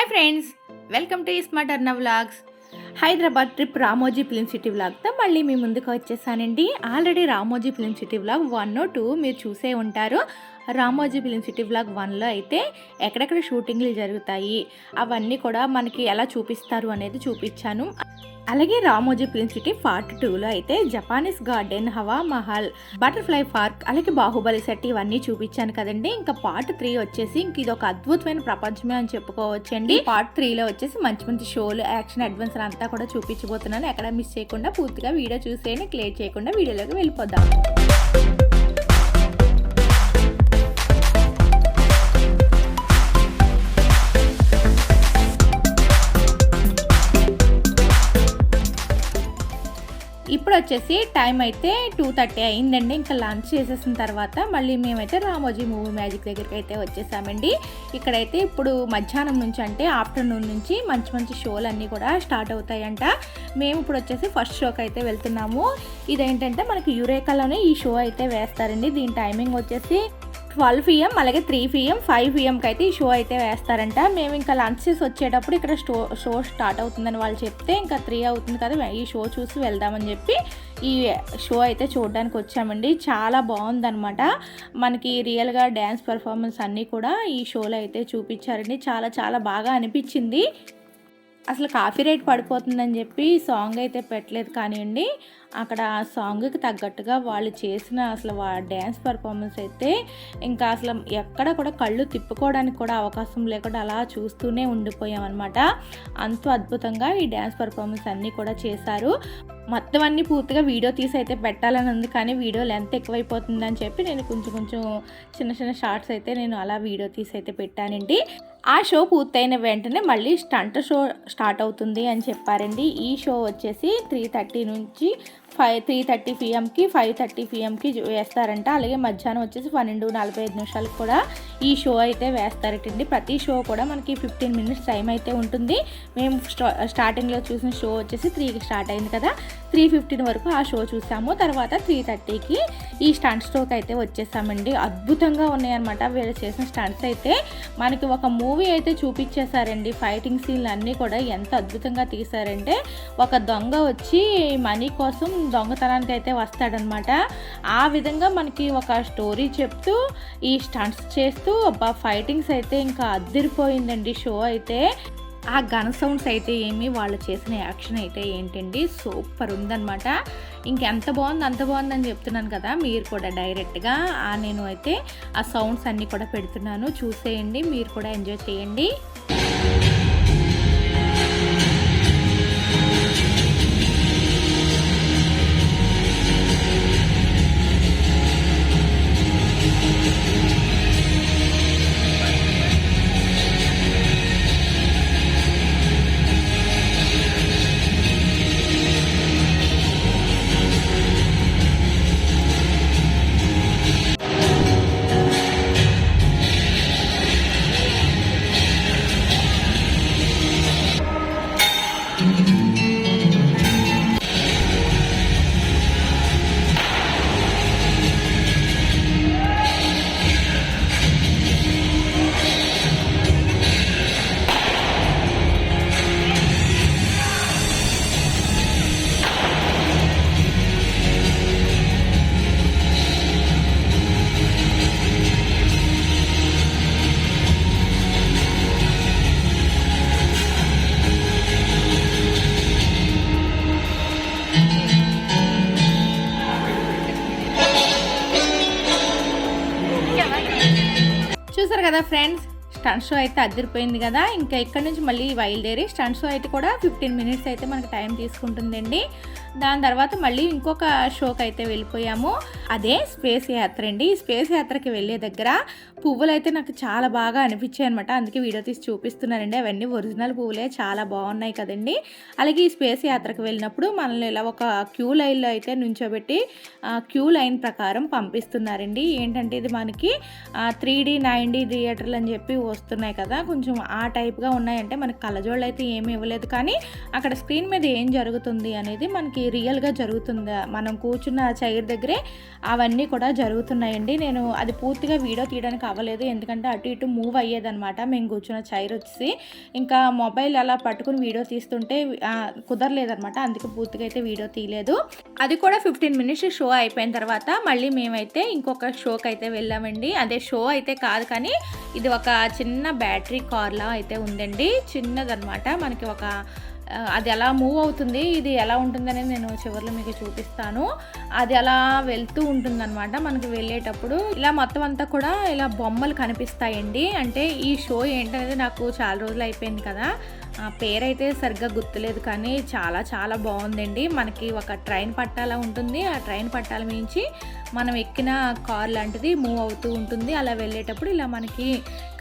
Hi friends welcome to smart Arna vlogs Hyderabad trip Ramoji film city వ్లాగ్తో మళ్ళీ మీ ముందుకు వచ్చేసానండి. Already Ramoji film city vlog one two మీరు చూసే ఉంటారు. రామోజీ ఫిలిం సిటీ బ్లాగ్ వన్లో అయితే ఎక్కడెక్కడ షూటింగ్లు జరుగుతాయి అవన్నీ కూడా మనకి ఎలా చూపిస్తారు అనేది చూపించాను. అలాగే రామోజీ ఫిలిం సిటీ పార్ట్ టూలో అయితే Japanese garden Hawa Mahal butterfly park అలాగే బాహుబలి సెట్ ఇవన్నీ చూపించాను కదండి. ఇంకా పార్ట్ త్రీ వచ్చేసి ఇంక ఇది ఒక అద్భుతమైన ప్రపంచమే అని చెప్పుకోవచ్చండి. పార్ట్ త్రీలో వచ్చేసి మంచి మంచి షోలు యాక్షన్ అడ్వెంచర్ అంతా కూడా చూపించబోతున్నాను. ఎక్కడ మిస్ చేయకుండా పూర్తిగా వీడియో చూసేని క్లియర్ చేయకుండా వీడియోలోకి వెళ్ళిపోదాం. ఇప్పుడు వచ్చేసి టైం అయితే టూ థర్టీ అయిందండి. ఇంకా లంచ్ చేసేసిన తర్వాత మళ్ళీ మేమైతే రామోజీ మూవీ మ్యాజిక్ దగ్గరికి అయితే వచ్చేసామండి. ఇక్కడైతే ఇప్పుడు మధ్యాహ్నం నుంచి అంటే ఆఫ్టర్నూన్ నుంచి మంచి మంచి షోలు అన్నీ కూడా స్టార్ట్ అవుతాయంట. మేము ఇప్పుడు వచ్చేసి ఫస్ట్ షోకి అయితే వెళ్తున్నాము. ఇదేంటంటే మనకి యురేకాలోనే ఈ షో అయితే వేస్తారండి. దీని టైమింగ్ వచ్చేసి ట్వెల్వ్ పిఎం అలాగే త్రీ పిఎం ఫైవ్ పిఎంకి అయితే ఈ షో అయితే వేస్తారంట. మేము ఇంకా లంచ్ చేసి వచ్చేటప్పుడు ఇక్కడ స్టో షో స్టార్ట్ అవుతుందని వాళ్ళు చెప్తే ఇంకా త్రీ అవుతుంది కదా ఈ షో చూసి వెళ్దామని చెప్పి ఈ షో అయితే చూడడానికి వచ్చామండి. చాలా బాగుందనమాట మనకి రియల్గా డ్యాన్స్ పెర్ఫార్మెన్స్ అన్నీ కూడా ఈ షోలో అయితే చూపించారండి. చాలా చాలా బాగా అనిపించింది. అసలు కాఫీ రేట్ పడిపోతుందని చెప్పి సాంగ్ అయితే పెట్టలేదు కానివ్వండి. అక్కడ ఆ సాంగ్కి తగ్గట్టుగా వాళ్ళు చేసిన అసలు డ్యాన్స్ పర్ఫార్మెన్స్ అయితే ఇంకా అసలు ఎక్కడ కూడా కళ్ళు తిప్పుకోవడానికి కూడా అవకాశం లేకుండా అలా చూస్తూనే ఉండిపోయామన్నమాట. అంత అద్భుతంగా ఈ డ్యాన్స్ పర్ఫార్మెన్స్ అన్నీ కూడా చేశారు. మొత్తం అన్నీ పూర్తిగా వీడియో తీసి అయితే పెట్టాలని ఉంది కానీ వీడియో లెంత్ ఎక్కువైపోతుందని చెప్పి నేను కొంచెం కొంచెం చిన్న చిన్న షార్ట్స్ అయితే నేను అలా వీడియో తీసి అయితే పెట్టానండి. ఆ షో పూర్తయిన వెంటనే మళ్ళీ స్టంట్ షో స్టార్ట్ అవుతుంది అని చెప్పారండి. ఈ షో వచ్చేసి త్రీ థర్టీ నుంచి ఫైవ్ త్రీ థర్టీ పిఎంకి ఫైవ్ థర్టీ పిఎంకి వేస్తారంట. అలాగే మధ్యాహ్నం వచ్చేసి పన్నెండు నలభై ఐదు నిమిషాలకు కూడా ఈ షో అయితే వేస్తారటండి. ప్రతి షో కూడా మనకి ఫిఫ్టీన్ మినిట్స్ టైం అయితే ఉంటుంది. మేము స్టార్టింగ్లో చూసిన షో వచ్చేసి త్రీకి స్టార్ట్ అయింది కదా. త్రీ ఫిఫ్టీన్ వరకు ఆ షో చూసాము. తర్వాత త్రీ థర్టీకి ఈ స్టంట్ షోకి అయితే వచ్చేసామండి. అద్భుతంగా ఉన్నాయన్నమాట. వీళ్ళు చేసిన స్టంట్స్ అయితే మనకి ఒక మూ మూవీ అయితే చూపించేశారండి. ఫైటింగ్ సీన్లు అన్నీ కూడా ఎంత అద్భుతంగా తీశారంటే ఒక దొంగ వచ్చి మనీ కోసం దొంగతనానికి అయితే వస్తాడనమాట. ఆ విధంగా మనకి ఒక స్టోరీ చెప్తూ ఈ స్టంట్స్ చేస్తూ అబ్బా ఫైటింగ్స్ అయితే ఇంకా అద్దరిపోయిందండి షో అయితే. ఆ గన్ సౌండ్స్ అయితే ఏమి వాళ్ళు చేసిన యాక్షన్ అయితే ఏంటండి సూపర్ ఉందనమాట. ఇంకెంత బాగుంది అంత బాగుందని చెప్తున్నాను కదా మీరు కూడా డైరెక్ట్గా. నేను అయితే ఆ సౌండ్స్ అన్నీ కూడా పెడుతున్నాను. చూసేయండి మీరు కూడా ఎంజాయ్ చేయండి. కదా ఫ్రెండ్స్? స్టంట్ షో అయితే అదిరిపోయింది కదా. ఇంకా ఇక్కడ నుంచి మళ్ళీ బయలుదేరి స్టంట్ షో అయితే కూడా ఫిఫ్టీన్ మినిట్స్ అయితే మనకి టైం తీసుకుంటుందండి. దాని తర్వాత మళ్ళీ ఇంకొక షోకి అయితే వెళ్ళిపోయాము. అదే స్పేస్ యాత్ర అండి. ఈ స్పేస్ యాత్రకి వెళ్ళే దగ్గర పువ్వులు అయితే నాకు చాలా బాగా అనిపించాయి అనమాట అందుకే వీడియో తీసి చూపిస్తున్నానండి. అవన్నీ ఒరిజినల్ పువ్వులే. చాలా బాగున్నాయి కదండి. అలాగే ఈ స్పేస్ యాత్రకు వెళ్ళినప్పుడు మనల్ని ఇలా ఒక క్యూ లైన్లో అయితే నుంచోబెట్టి క్యూ లైన్ ప్రకారం పంపిస్తున్నారండి. ఏంటంటే ఇది మనకి త్రీ డీ నైన్ డీ థియేటర్లు అని చెప్పి వస్తున్నాయి కదా. కొంచెం ఆ టైప్గా ఉన్నాయంటే మనకి కళ్ళజోళ్ళు అయితే ఏమీ ఇవ్వలేదు. కానీ అక్కడ స్క్రీన్ మీద ఏం జరుగుతుంది అనేది మనకి రియల్గా జరుగుతుంది? మనం కూర్చున్న చైర్ దగ్గరే అవన్నీ కూడా జరుగుతున్నాయండి. నేను అది పూర్తిగా వీడియో తీయడానికి అవ్వలేదు. ఎందుకంటే అటు ఇటు మూవ్ అయ్యేదన్నమాట. మేము కూర్చున్న చైర్ వచ్చి ఇంకా మొబైల్ అలా పట్టుకుని వీడియో తీస్తుంటే కుదరలేదనమాట అందుకే పూర్తిగా అయితే వీడియో తీయలేదు. అది కూడా ఫిఫ్టీన్ మినిట్స్ షో అయిపోయిన తర్వాత మళ్ళీ మేమైతే ఇంకొక షోకి అయితే వెళ్ళామండి. అదే షో అయితే కాదు కానీ ఇది ఒక చిన్న బ్యాటరీ కార్లా అయితే ఉందండి. చిన్నదనమాట మనకి ఒక అది ఎలా మూవ్ అవుతుంది ఇది ఎలా ఉంటుందని నేను చివరిలో మీకు చూపిస్తాను. అది అలా వెళ్తూ ఉంటుందన్నమాట మనకి వెళ్ళేటప్పుడు. ఇలా మొత్తం అంతా కూడా ఇలా బొమ్మలు కనిపిస్తాయండి. అంటే ఈ షో ఏంటనేది నాకు చాలా రోజులు అయిపోయింది కదా. ఆ పేరైతే సరిగ్గా గుర్తులేదు కానీ చాలా చాలా బాగుందండి. మనకి ఒక ట్రైన్ పట్టాల ఉంటుంది. ఆ ట్రైన్ పట్టాల మించి మనం ఎక్కిన కార్ లాంటిది మూవ్ అవుతూ ఉంటుంది. అలా వెళ్ళేటప్పుడు ఇలా మనకి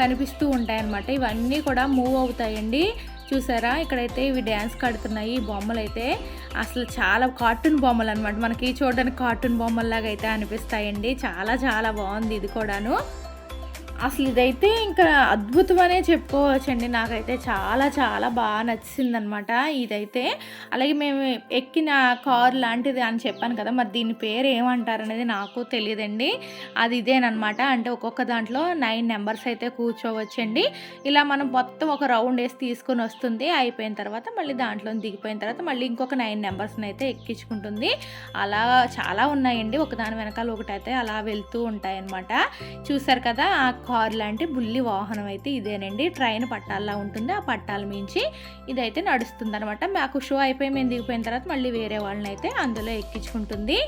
కనిపిస్తూ ఉంటాయి అన్నమాట ఇవన్నీ కూడా మూవ్ అవుతాయండి. చూసారా? ఇక్కడైతే ఇవి డ్యాన్స్ కడుతున్నాయి ఈ బొమ్మలు అయితే అసలు చాలా కార్టూన్ బొమ్మలు అనమాట మనకి చూడడానికి కార్టూన్ బొమ్మల్లాగా అయితే అనిపిస్తాయండి. చాలా చాలా బాగుంది ఇది కూడాను. అసలు ఇదైతే ఇంకా అద్భుతమనే చెప్పుకోవచ్చండి. నాకైతే చాలా చాలా బాగా నచ్చిందనమాట ఇదైతే. అలాగే మేము ఎక్కిన కార్ లాంటిది అని చెప్పాను కదా మరి దీని పేరు ఏమంటారు అనేది నాకు తెలియదండి. అది ఇదేనమాట అంటే ఒక్కొక్క దాంట్లో నైన్ నెంబర్స్ అయితే కూర్చోవచ్చండి. ఇలా మనం మొత్తం ఒక రౌండ్ వేసి తీసుకొని వస్తుంది. అయిపోయిన తర్వాత మళ్ళీ దాంట్లో దిగిపోయిన తర్వాత మళ్ళీ ఇంకొక నైన్ నెంబర్స్ని అయితే ఎక్కించుకుంటుంది. అలా చాలా ఉన్నాయండి. ఒకదాని వెనకాల ఒకటైతే అలా వెళ్తూ ఉంటాయన్నమాట. చూసారు కదా ఆ కార్ లాంటి బుల్లి వాహనం అయితే ఇదేనండి. ట్రైన్ పట్టాల్లా ఉంటుంది. ఆ పట్టాల మించి ఇదైతే నడుస్తుంది అనమాట మాకు షో అయిపోయి మేము దిగిపోయిన తర్వాత మళ్ళీ వేరే వాళ్ళని అయితే అందులో ఎక్కించుకుంటుంది.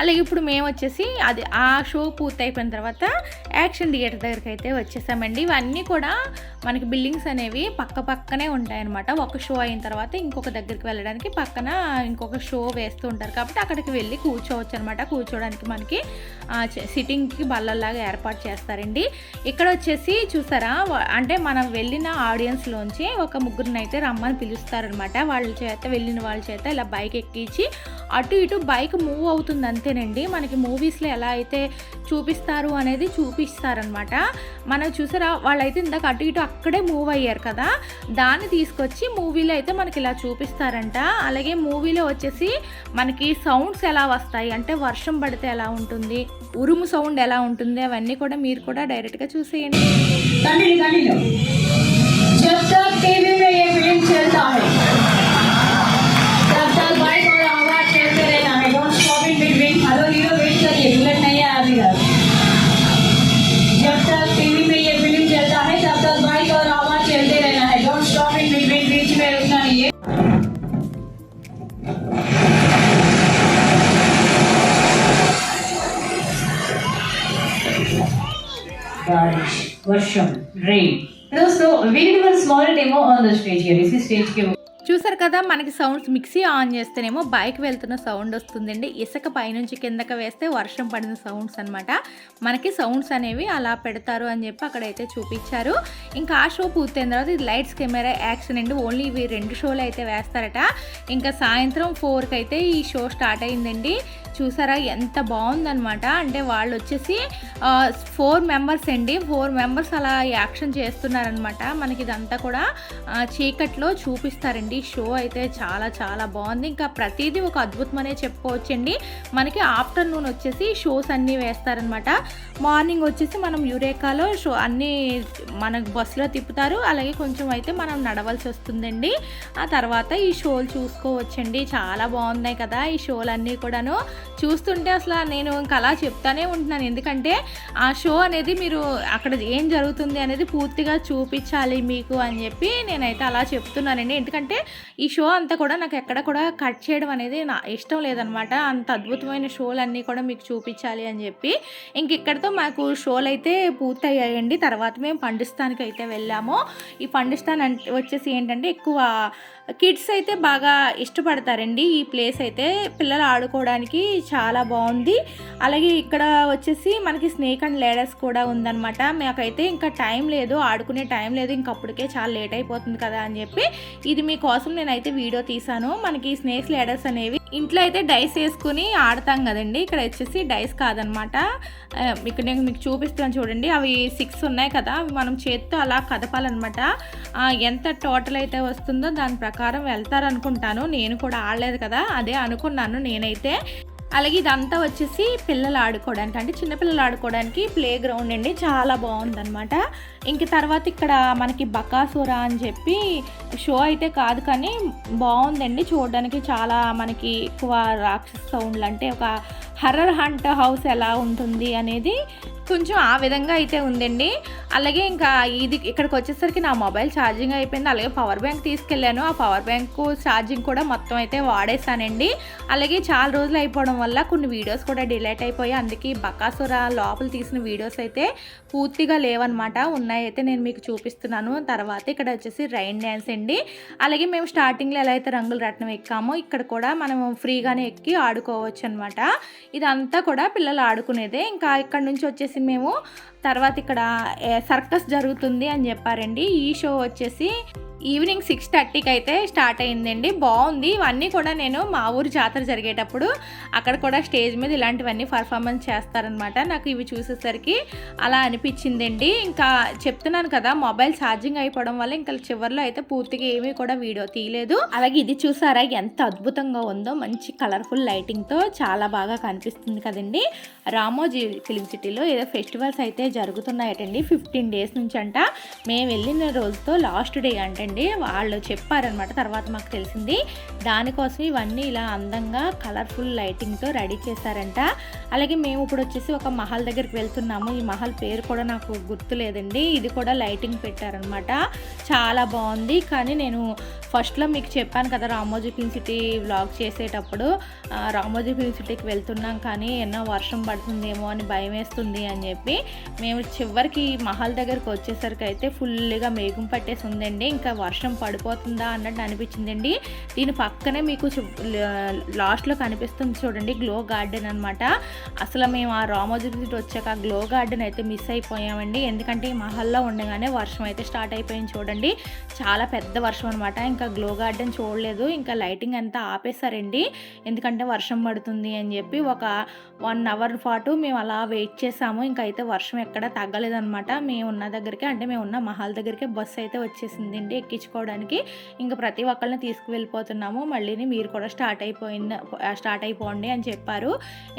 అలాగే ఇప్పుడు మేము వచ్చేసి అది ఆ షో పూర్తయిపోయిన తర్వాత యాక్షన్ థియేటర్ దగ్గరికి అయితే వచ్చేసామండి. ఇవన్నీ కూడా మనకి బిల్డింగ్స్ అనేవి పక్క పక్కనే ఉంటాయన్నమాట. ఒక షో అయిన తర్వాత ఇంకొక దగ్గరికి వెళ్ళడానికి పక్కన ఇంకొక షో వేస్తూ ఉంటారు కాబట్టి అక్కడికి వెళ్ళి కూర్చోవచ్చు అనమాట కూర్చోవడానికి మనకి సిట్టింగ్కి బల్లల్లాగా ఏర్పాటు చేస్తారండి. ఇక్కడ వచ్చేసి చూసారా అంటే మనం వెళ్ళిన ఆడియన్స్లోంచి ఒక ముగ్గురిని అయితే రమ్మని పిలుస్తారనమాట వాళ్ళ చేత వెళ్ళిన వాళ్ళ చేత ఇలా బైక్ ఎక్కించి అటు ఇటు బైక్ మూవ్ అవుతుంది అంతేనండి మనకి మూవీస్లో ఎలా అయితే చూపిస్తారు అనేది చూపిస్తారనమాట మనం చూసారా వాళ్ళైతే ఇందాక అటు ఇటు అక్కడే మూవ్ అయ్యారు కదా దాన్ని తీసుకొచ్చి మూవీలో అయితే మనకి ఇలా చూపిస్తారంట అలాగే మూవీలో వచ్చేసి మనకి సౌండ్స్ ఎలా వస్తాయి అంటే వర్షం పడితే ఎలా ఉంటుంది ఉరుము సౌండ్ ఎలా ఉంటుంది అవన్నీ కూడా మీరు కూడా డైరెక్ట్గా చూసేయండి कंटिन्यू कंटिन्यू जब तक टीवी में ये फिल्म चलता है तब तक नहीं जब तक टीवी में ये फ़िल्म चलता है, तब तक बाइक और आवाज़ चलते रहना है। डोंट स्टॉप इन बिटवीन बीच में रुकना नहीं है। बारिश वर्षम रेन दोस्तों did one small demo on the stage here. इसी stage के చూసారు కదా మనకి సౌండ్స్ మిక్సీ ఆన్ చేస్తేనేమో బైక్ వెళ్తున్న సౌండ్ వస్తుందండి. ఇసుక పైనుంచి కిందకి వేస్తే వర్షం పడిన సౌండ్స్ అన్నమాట. మనకి సౌండ్స్ అనేవి అలా పెడతారు అని చెప్పి అక్కడైతే చూపించారు. ఇంకా ఆ షో పూర్తయిన తర్వాత ఇది లైట్స్ కెమెరా యాక్షన్ అండి. ఓన్లీ ఇవి రెండు షోలు అయితే వేస్తారట. ఇంకా సాయంత్రం ఫోర్కి అయితే ఈ షో స్టార్ట్ అయిందండి. చూసారా ఎంత బాగుందనమాట అంటే వాళ్ళు వచ్చేసి ఫోర్ మెంబర్స్ అండి. ఫోర్ మెంబర్స్ అలా యాక్షన్ చేస్తున్నారనమాట మనకి ఇదంతా కూడా చీకట్లో చూపిస్తారండి. షో అయితే చాలా చాలా బాగుంది. ఇంకా ప్రతిదీ ఒక అద్భుతం అనే చెప్పుకోవచ్చండి. మనకి ఆఫ్టర్నూన్ వచ్చేసి షోస్ అన్నీ వేస్తారనమాట. మార్నింగ్ వచ్చేసి మనం యురేకాలో షో అన్నీ మనకు బస్సులో తిప్పుతారు. అలాగే కొంచెం అయితే మనం నడవలసి వస్తుందండి. ఆ తర్వాత ఈ షోలు చూసుకోవచ్చండి. చాలా బాగున్నాయి కదా ఈ షోలు అన్నీ కూడాను. చూస్తుంటే అసలు నేను ఇంకా అలా చెప్తానే ఉంటున్నాను. ఎందుకంటే ఆ షో అనేది మీరు అక్కడ ఏం జరుగుతుంది అనేది పూర్తిగా చూపించాలి మీకు అని చెప్పి నేనైతే అలా చెప్తున్నానండి. ఎందుకంటే ఈ షో అంతా కూడా నాకు ఎక్కడ కూడా కట్ చేయడం అనేది నా ఇష్టం లేదనమాట. అంత అద్భుతమైన షోలు అన్నీ కూడా మీకు చూపించాలి అని చెప్పి. ఇంక ఇక్కడితో మాకు షోలు అయితే పూర్తయ్యాయండి. తర్వాత మేము పండిస్తానికి అయితే వెళ్ళాము. ఈ పండిస్తాన్ అంటే వచ్చేసి ఏంటంటే ఎక్కువ కిడ్స్ అయితే బాగా ఇష్టపడతారండి. ఈ ప్లేస్ అయితే పిల్లలు ఆడుకోవడానికి చాలా బాగుంది. అలాగే ఇక్కడ వచ్చేసి మనకి స్నేక్ అండ్ లేడర్స్ కూడా ఉందన్నమాట. మాకైతే ఇంకా టైం లేదు ఆడుకునే టైం లేదు ఇంక అప్పటికే చాలా లేట్ అయిపోతుంది కదా అని చెప్పి ఇది మీకోసం నేనైతే వీడియో తీసాను. మనకి స్నేక్స్ లేడర్స్ అనేవి ఇంట్లో అయితే డైస్ వేసుకుని ఆడతాం కదండి. ఇక్కడ వచ్చేసి డైస్ కాదనమాట ఇక్కడ నేను మీకు చూపిస్తాను చూడండి. అవి సిక్స్ ఉన్నాయి కదా. అవి మనం చేత్తో అలా కదపాలన్నమాట. ఎంత టోటల్ అయితే వస్తుందో దాని ప్రకారం వెళ్తారనుకుంటాను. నేను కూడా ఆడలేదు కదా. అదే అనుకున్నాను నేనైతే. అలాగే ఇదంతా వచ్చేసి పిల్లలు ఆడుకోవడానికి అంటే చిన్నపిల్లలు ఆడుకోవడానికి ప్లే గ్రౌండ్ అండి. చాలా బాగుందన్నమాట. ఇంక తర్వాత ఇక్కడ మనకి బకాసురా అని చెప్పి షో అయితే కాదు కానీ బాగుందండి. చూడడానికి చాలా మనకి ఎక్కువ రాక్షస సౌండ్లు అంటే ఒక హర్రర్ హంట్ హౌస్ ఎలా ఉంటుంది అనేది కొంచెం ఆ విధంగా అయితే ఉందండి. అలాగే ఇంకా ఇది ఇక్కడికి వచ్చేసరికి నా మొబైల్ ఛార్జింగ్ అయిపోయింది. అలాగే పవర్ బ్యాంక్ తీసుకెళ్ళాను. ఆ పవర్ బ్యాంక్ ఛార్జింగ్ కూడా మొత్తం అయితే వాడేసానండి అలాగే చాలా రోజులు అయిపోవడం వల్ల కొన్ని వీడియోస్ కూడా డిలేట్ అయిపోయి అందుకే బకాసుర లోపల తీసిన వీడియోస్ అయితే పూర్తిగా లేవన్నమాట. ఉన్నాయి అయితే నేను మీకు చూపిస్తున్నాను. తర్వాత ఇక్కడ వచ్చేసి రైన్ డ్యాన్స్ అండి. అలాగే మేము స్టార్టింగ్లో ఎలా అయితే రంగుల రత్నం ఎక్కామో ఇక్కడ కూడా మనం ఫ్రీగానే ఎక్కి ఆడుకోవచ్చు అనమాట ఇదంతా కూడా పిల్లలు ఆడుకునేదే. ఇంకా ఇక్కడ నుంచి వచ్చేసి మేము తర్వాత ఇక్కడ సర్కస్ జరుగుతుంది అని చెప్పారండి. ఈ షో వచ్చేసి ఈవినింగ్ సిక్స్ థర్టీకి అయితే స్టార్ట్ అయిందండి. బాగుంది. ఇవన్నీ కూడా నేను మా ఊరు జాతర జరిగేటప్పుడు అక్కడ కూడా స్టేజ్ మీద ఇలాంటివన్నీ పర్ఫార్మెన్స్ చేస్తారనమాట నాకు ఇవి చూసేసరికి అలా అనిపించిందండి. ఇంకా చెప్తున్నాను కదా మొబైల్ ఛార్జింగ్ అయిపోవడం వల్ల ఇంకా చివరిలో అయితే పూర్తిగా ఏమీ కూడా వీడియో తీయలేదు. అలాగే ఇది చూసారా ఎంత అద్భుతంగా ఉందో. మంచి కలర్ఫుల్ లైటింగ్తో చాలా బాగా కనిపిస్తుంది కదండి. రామోజీ ఫిలిం సిటీలో ఏదో ఫెస్టివల్స్ అయితే జరుగుతున్నాయటండి. ఫిఫ్టీన్ డేస్ నుంచి అంట మేము వెళ్ళిన రోజుతో లాస్ట్ డే అంటండి. వాళ్ళు చెప్పారనమాట తర్వాత మాకు తెలిసింది. దానికోసం ఇవన్నీ ఇలా అందంగా కలర్ఫుల్ లైటింగ్తో రెడీ చేశారంట. అలాగే మేము ఇప్పుడు వచ్చేసి ఒక మహల్ దగ్గరికి వెళ్తున్నాము. ఈ మహల్ పేరు కూడా నాకు గుర్తులేదండి. ఇది కూడా లైటింగ్ పెట్టారనమాట. చాలా బాగుంది. కానీ నేను ఫస్ట్లో మీకు చెప్పాను కదా రామోజీ ఫిల్మ్ సిటీ వ్లాగ్ చేసేటప్పుడు రామోజీ ఫిల్మ్ సిటీకి వెళ్తున్నాం కానీ ఎన్నో వర్షం పడుతుందేమో అని భయం వేస్తుంది అని చెప్పి మేము చివరికి మహల్ దగ్గరికి వచ్చేసరికి అయితే ఫుల్గా మేఘం పట్టేసి ఉందండి. ఇంకా వర్షం పడిపోతుందా అన్నట్టు అనిపించిందండి. దీని పక్కనే మీకు లాస్ట్లో కనిపిస్తుంది చూడండి గ్లో గార్డెన్ అనమాట అసలు మేము ఆ రామోజీ వచ్చాక ఆ గ్లో గార్డెన్ అయితే మిస్ అయిపోయామండి. ఎందుకంటే ఈ మహల్లో ఉండగానే వర్షం అయితే స్టార్ట్ అయిపోయింది చూడండి. చాలా పెద్ద వర్షం అనమాట ఇంకా గ్లో గార్డెన్ చూడలేదు. ఇంకా లైటింగ్ అంతా ఆపేశారండి. ఎందుకంటే వర్షం పడుతుంది అని చెప్పి ఒక వన్ అవర్ పాటు మేము అలా వెయిట్ చేసాము. ఇంకా అయితే వర్షం ఎక్కడ తగ్గలేదనమాట మేము ఉన్న దగ్గరికి అంటే మేము ఉన్న మహల్ దగ్గరికి బస్సు అయితే వచ్చేసిందండి ఎక్కించుకోవడానికి. ఇంకా ప్రతి ఒక్కరిని తీసుకువెళ్ళిపోతున్నాము. మళ్ళీని మీరు కూడా స్టార్ట్ అయిపోయింది స్టార్ట్ అయిపోండి అని చెప్పారు.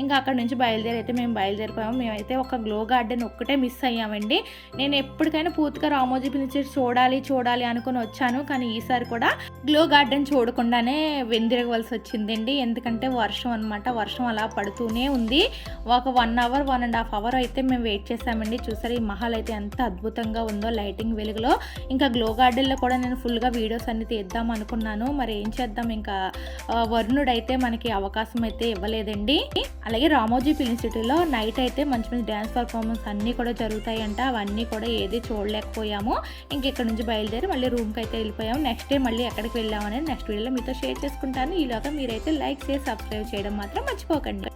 ఇంకా అక్కడ నుంచి బయలుదేరి అయితే మేము బయలుదేరిపోయాము. మేమైతే ఒక గ్లో గార్డెన్ ఒక్కటే మిస్ అయ్యామండి. నేను ఎప్పటికైనా పూర్తిగా రామోజీ పిలిచి చూడాలి చూడాలి అనుకుని వచ్చాను. కానీ ఈసారి కూడా గ్లో గార్డెన్ చూడకుండానే వెందిరగవలసి వచ్చిందండి ఎందుకంటే వర్షం అనమాట వర్షం అలా పడుతూనే ఉంది. ఒక one hour one and half hour అయితే మేము వెయిట్ చేసామండి. చూసారు ఈ మహల్ అయితే ఎంత అద్భుతంగా ఉందో లైటింగ్ వెలుగులో. ఇంకా గ్లో గార్డెన్లో కూడా నేను ఫుల్గా వీడియోస్ అన్ని తీద్దాం అనుకున్నాను. మరి ఏం చేద్దాం? ఇంకా వరుణుడు అయితే మనకి అవకాశం అయితే ఇవ్వలేదండి. అలాగే రామోజీ ఫిలిం సిటీలో నైట్ అయితే మంచి మంచి డ్యాన్స్ పర్ఫార్మెన్స్ అన్నీ కూడా జరుగుతాయంట. అవన్నీ కూడా ఏది చూడలేకపోయాము. ఇంక ఇక్కడ నుంచి బయలుదేరి మళ్ళీ రూమ్కి అయితే వెళ్ళిపోయాము. నెక్స్ట్ డే మళ్ళీ ఎక్కడికి వెళ్ళామనేది నెక్స్ట్ వీడియోలో మీతో షేర్ చేసుకుంటాను. ఈలోగా మీరైతే లైక్ చేసి సబ్స్క్రైబ్ చేయడం మాత్రం మర్చిపోకండి.